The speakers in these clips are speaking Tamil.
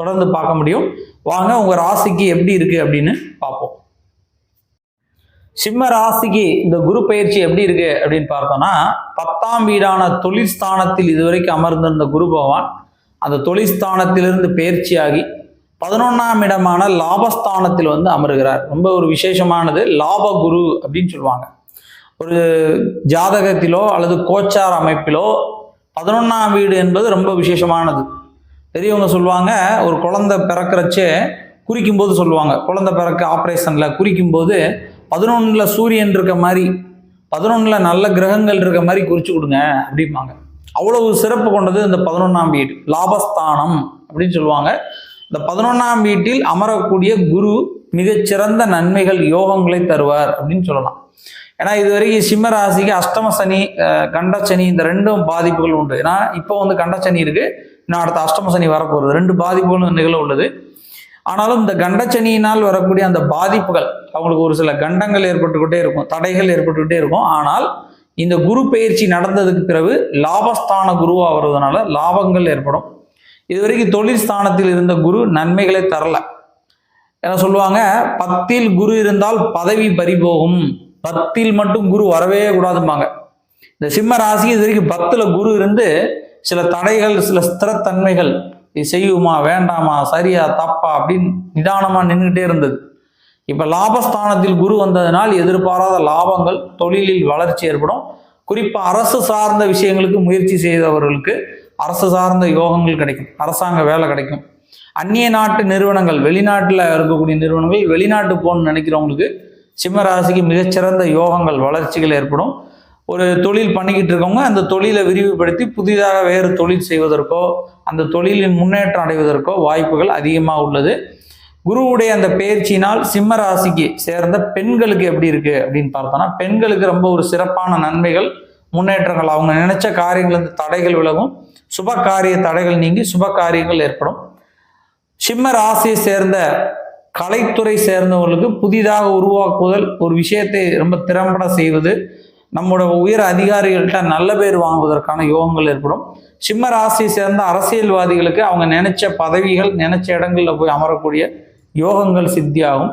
தொடர்ந்து பார்க்க முடியும். வாங்க உங்கள் ராசிக்கு எப்படி இருக்குது அப்படின்னு பார்ப்போம். சிம்ம ராசிக்கு இந்த குரு பயிற்சி எப்படி இருக்கு அப்படின்னு பார்த்தோம்னா பத்தாம் வீடான தொழிற்ஸ்தானத்தில் இதுவரைக்கும் அமர்ந்திருந்த குரு பகவான் அந்த தொழிற்ஸ்தானத்திலிருந்து பயிற்சியாகி பதினொன்றாம் இடமான லாபஸ்தானத்தில் வந்து அமருகிறார். ரொம்ப ஒரு விசேஷமானது லாப குரு அப்படின்னு சொல்லுவாங்க. ஒரு ஜாதகத்திலோ அல்லது கோச்சார் அமைப்பிலோ பதினொன்றாம் வீடு என்பது ரொம்ப விசேஷமானது. பெரியவங்க சொல்லுவாங்க ஒரு குழந்தை பிறக்கிறச்சே குறிக்கும்போது சொல்லுவாங்க. குழந்தை பிறக்க ஆப்ரேஷனில் குறிக்கும்போது பதினொன்றில் சூரியன் இருக்க மாதிரி பதினொன்றில் நல்ல கிரகங்கள் இருக்க மாதிரி குறிச்சு கொடுங்க அப்படிம்பாங்க. அவ்வளவு சிறப்பு கொண்டது இந்த பதினொன்றாம் வீடு. லாபஸ்தானம் அப்படின்னு சொல்லுவாங்க. இந்த பதினொன்றாம் வீட்டில் அமரக்கூடிய குரு மிகச்சிறந்த நன்மைகள் யோகங்களை தருவார் அப்படின்னு சொல்லலாம். ஏன்னா இதுவரைக்கும் சிம்ம ராசிக்கு அஷ்டம சனி கண்ட சனி இந்த ரெண்டும் பாதிப்புகள் உண்டு. ஏன்னா இப்போ வந்து கண்ட சனி இருக்கு. இன்னும் அடுத்த அஷ்டம சனி வரப்போகிறது ரெண்டு பாதிப்புகளும் நிகழ உள்ளது. ஆனாலும் இந்த கண்டச்சனியினால் வரக்கூடிய அந்த பாதிப்புகள் அவங்களுக்கு ஒரு சில கண்டங்கள் ஏற்பட்டுக்கிட்டே இருக்கும். தடைகள் ஏற்பட்டுக்கிட்டே இருக்கும். ஆனால் இந்த குரு பயிற்சி நடந்ததுக்கு பிறகு லாபஸ்தான குருவாக வர்றதுனால லாபங்கள் ஏற்படும். இதுவரைக்கும் தொழில் ஸ்தானத்தில் இருந்த குரு நன்மைகளை தரல. என்ன சொல்லுவாங்க பத்தில் குரு இருந்தால் பதவி பறிபோகும். பத்தில் மட்டும் குரு வரவே கூடாதும்பாங்க. இந்த சிம்ம ராசி இது வரைக்கும் பத்துல குரு இருந்து சில தடைகள் சில ஸ்திரத்தன்மைகள் இது செய்யுமா வேண்டாமா சரியா தப்பா அப்படின்னு நிதானமா நின்றுட்டே இருந்தது. இப்ப லாபஸ்தானத்தில் குரு வந்ததினால் எதிர்பாராத லாபங்கள் தொழிலில் வளர்ச்சி ஏற்படும். குறிப்பா அரசு சார்ந்த விஷயங்களுக்கு முயற்சி செய்தவர்களுக்கு அரசு சார்ந்த யோகங்கள் கிடைக்கும். அரசாங்க வேலை கிடைக்கும். அந்நிய நாட்டு நிறுவனங்கள் வெளிநாட்டில் இருக்கக்கூடிய நிறுவனங்கள் வெளிநாட்டு போகணும்னு நினைக்கிறவங்களுக்கு சிம்ம ராசிக்கு மிகச்சிறந்த யோகங்கள் வளர்ச்சிகள் ஏற்படும். ஒரு தொழில் பண்ணிக்கிட்டு இருக்கவங்க அந்த தொழிலை விரிவுபடுத்தி புதிதாக வேறு தொழில் செய்வதற்கோ அந்த தொழிலின் முன்னேற்றம் அடைவதற்கோ வாய்ப்புகள் அதிகமாக உள்ளது. குருவுடைய அந்த பயிற்சியினால் சிம்ம ராசிக்கு சேர்ந்த பெண்களுக்கு எப்படி இருக்குது அப்படின்னு பார்த்தோம்னா பெண்களுக்கு ரொம்ப ஒரு சிறப்பான நன்மைகள் முன்னேற்றங்கள். அவங்க நினைச்ச காரியங்கள் இந்த தடைகள் விலகும். சுப காரிய தடைகள் நீங்கி சுப காரியங்கள் ஏற்படும். சிம்ம ராசியை சேர்ந்த கலைத்துறை சேர்ந்தவர்களுக்கு புதிதாக உருவாக்குதல் ஒரு விஷயத்தை ரொம்ப திறம்பட செய்வது நம்மளோட உயர் அதிகாரிகள்கிட்ட நல்ல பேர் வாங்குவதற்கான யோகங்கள் ஏற்படும். சிம்ம ராசியை சேர்ந்த அரசியல்வாதிகளுக்கு அவங்க நினைச்ச பதவிகள் நினைச்ச இடங்களில் போய் அமரக்கூடிய யோகங்கள் சித்தியாகும்.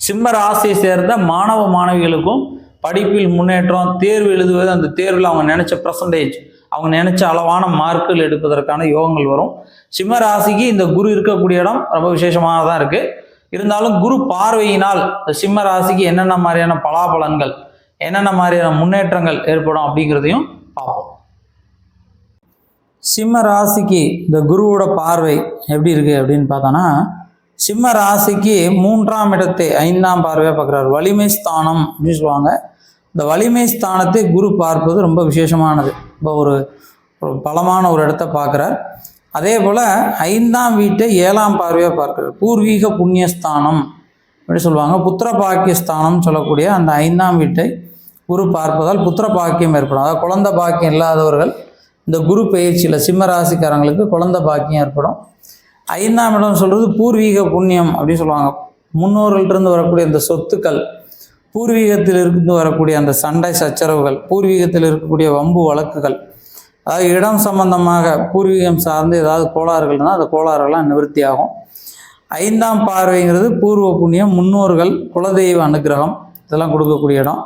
சிம்ம ராசியை சேர்ந்த மாணவ மாணவிகளுக்கும் படிப்பில் முன்னேற்றம் தேர்வு எழுதுவது அந்த தேர்வில் அவங்க நினைச்ச பர்சன்டேஜ் அவங்க நினைச்ச அளவான மார்க்குகள் எடுப்பதற்கான யோகங்கள் வரும். சிம்ம ராசிக்கு இந்த குரு இருக்கக்கூடிய இடம் ரொம்ப விசேஷமாக தான் இருக்குது இருந்தாலும் குரு பார்வையினால் இந்த சிம்ம ராசிக்கு என்னென்ன மாதிரியான பலாபலன்கள் என்னென்ன மாதிரியான முன்னேற்றங்கள் ஏற்படும் அப்படிங்கிறதையும் பார்ப்போம். சிம்ம ராசிக்கு இந்த குருவோட பார்வை எப்படி இருக்கு அப்படின்னு பார்த்தோன்னா சிம்ம ராசிக்கு மூன்றாம் இடத்தை ஐந்தாம் பார்வையாக பார்க்குறாரு. வலிமை ஸ்தானம் அப்படின்னு சொல்லுவாங்க. இந்த வலிமை ஸ்தானத்தை குரு பார்ப்பது ரொம்ப விசேஷமானது. இப்போ ஒரு ஒரு பலமான ஒரு இடத்த பார்க்குறார். அதே போல் ஐந்தாம் வீட்டை ஏழாம் பார்வையாக பார்க்குறது. பூர்வீக புண்ணியஸ்தானம் அப்படி சொல்லுவாங்க. புத்திர பாக்கியஸ்தானம் சொல்லக்கூடிய அந்த ஐந்தாம் வீட்டை குரு பார்ப்பதால் புத்திர பாக்கியம் ஏற்படும். அதாவது குழந்தை பாக்கியம் இல்லாதவர்கள் இந்த குரு பயிற்சியில் சிம்மராசிக்காரங்களுக்கு குழந்த பாக்கியம் ஏற்படும். ஐந்தாம் இடம் சொல்கிறது பூர்வீக புண்ணியம் அப்படின்னு சொல்லுவாங்க. முன்னோர்கள்ட்டிருந்து வரக்கூடிய இந்த சொத்துக்கள் பூர்வீகத்தில் இருந்து வரக்கூடிய அந்த சண்டை சச்சரவுகள் பூர்வீகத்தில் இருக்கக்கூடிய வம்பு வழக்குகள் அதாவது இடம் சம்பந்தமாக பூர்வீகம் சார்ந்து ஏதாவது கோளாறுகள்னா அந்த கோளாறுகள்லாம் நிவர்த்தி ஆகும் ஐந்தாம் பார்வைங்கிறது பூர்வ புண்ணியம் முன்னோர்கள் குலதெய்வ அனுக்கிரகம் இதெல்லாம் கொடுக்கக்கூடிய இடம்.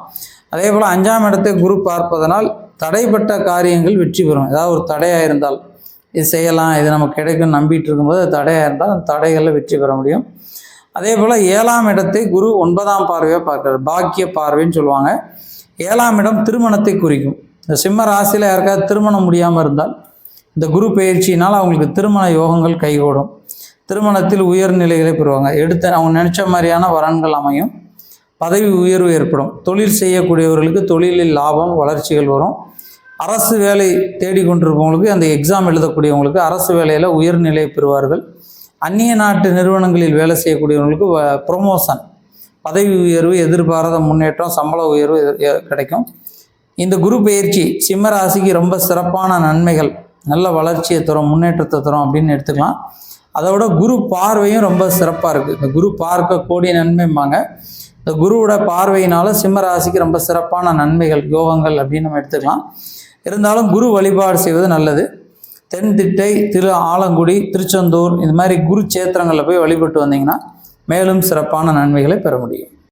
அதே போல் அஞ்சாம் இடத்தை குரு பார்ப்பதனால் தடைப்பட்ட காரியங்கள் வெற்றி பெறும். ஏதாவது ஒரு தடையாக இருந்தால் இது செய்யலாம் இது நமக்கு கிடைக்கும் நம்பிட்டு இருக்கும்போது அது தடையாக இருந்தால் அந்த தடைகளில் வெற்றி பெற முடியும். அதே போல் ஏழாம் இடத்தை குரு ஒன்பதாம் பார்வையாக பார்க்குறார். பாக்கிய பார்வைன்னு சொல்லுவாங்க. ஏழாம் இடம் திருமணத்தை குறிக்கும். இந்த சிம்ம ராசியில் யாருக்காவது திருமணம் முடியாமல் இருந்தால் இந்த குரு பயிற்சியினால் அவங்களுக்கு திருமண யோகங்கள் கைகூடும். திருமணத்தில் உயர்நிலைகளை பெறுவாங்க. எடுத்த அவங்க நினச்ச மாதிரியான வரன்கள் அமையும். பதவி உயர்வு ஏற்படும். தொழில் செய்யக்கூடியவர்களுக்கு தொழிலில் லாபம் வளர்ச்சிகள் வரும். அரசு வேலை தேடிக்கொண்டிருப்பவங்களுக்கு அந்த எக்ஸாம் எழுதக்கூடியவங்களுக்கு அரசு வேலையில் உயர்நிலை பெறுவார்கள். அந்நிய நாட்டு நிறுவனங்களில் வேலை செய்யக்கூடியவங்களுக்கு ப்ரொமோஷன் பதவி உயர்வு எதிர்பாராத முன்னேற்றம் சம்பள உயர்வு கிடைக்கும். இந்த குரு பயிற்சி சிம்ம ராசிக்கு ரொம்ப சிறப்பான நன்மைகள் நல்ல வளர்ச்சியை தரும் முன்னேற்றத்தை தரும் அப்படின்னு எடுத்துக்கலாம். அதோட குரு பார்வையும் ரொம்ப சிறப்பாக இருக்குது இந்த குரு பார்க்க கோடி நன்மைம்பாங்க. இந்த குருவோட பார்வையினால சிம்ம ராசிக்கு ரொம்ப சிறப்பான நன்மைகள் யோகங்கள் அப்படின்னு நம்ம எடுத்துக்கலாம். இருந்தாலும் குரு வழிபாடு செய்வது நல்லது. தென்திட்டை திரு ஆலங்குடி திருச்செந்தூர் இந்த மாதிரி குரு சேத்திரங்களில் போய் வழிபட்டு வந்தீங்கன்னா மேலும் சிறப்பான நன்மைகளை பெற முடியும்.